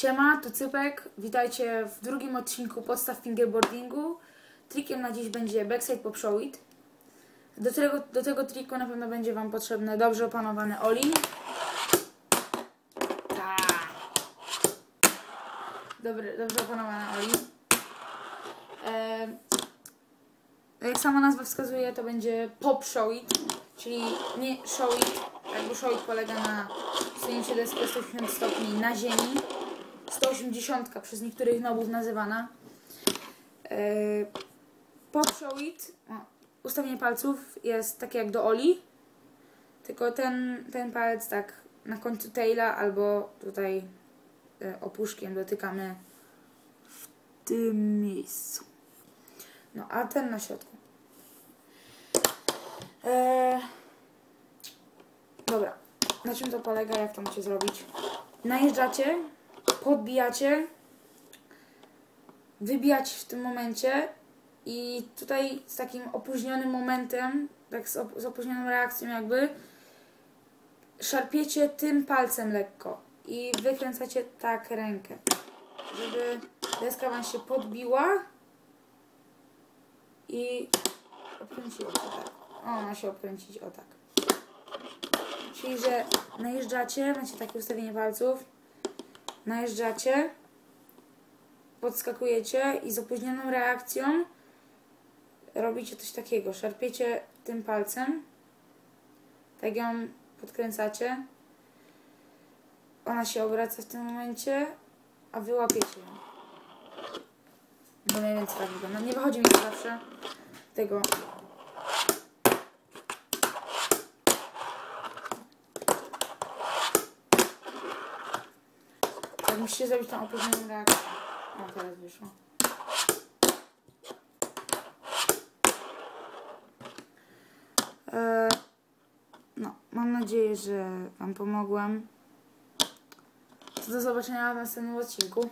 Siema, to Cypek. Witajcie w drugim odcinku podstaw fingerboardingu. Trikiem na dziś będzie backside pop show it. Do tego, do tego triku na pewno będzie Wam potrzebne dobrze opanowane oli. Tak. Dobry, dobrze opanowane oli. E, jak sama nazwa wskazuje, to będzie pop show it, czyli nie show it, jakby polega na sunięciu deski o 180 stopni na ziemi. 180 przez niektórych nobów nazywana. Yy, pop show it, ustawienie palców jest takie jak do Oli, tylko ten, ten palec tak na końcu taila albo tutaj yy, opuszkiem dotykamy w tym miejscu. No, a ten na środku. Eee, dobra, na czym to polega, jak to macie zrobić? Najeżdżacie, podbijacie, wybijacie w tym momencie i tutaj z takim opóźnionym momentem, tak z, op z opóźnioną reakcją jakby, szarpiecie tym palcem lekko i wykręcacie tak rękę, żeby deska Wam się podbiła i obkręciła się tak. O, ma się obkręcić, o tak. Czyli, że najeżdżacie, macie takie ustawienie palców, najeżdżacie, podskakujecie i z opóźnioną reakcją robicie coś takiego. Szarpiecie tym palcem, tak ją podkręcacie. Ona się obraca w tym momencie, a wy łapiecie ją. No mniej więcej tak wygląda. Nie wychodzi mi to zawsze tego. Tak musicie zrobić tą opóźnioną reakcję. O, teraz wyszło. E, no, mam nadzieję, że Wam pomogłem. Do zobaczenia w następnym odcinku.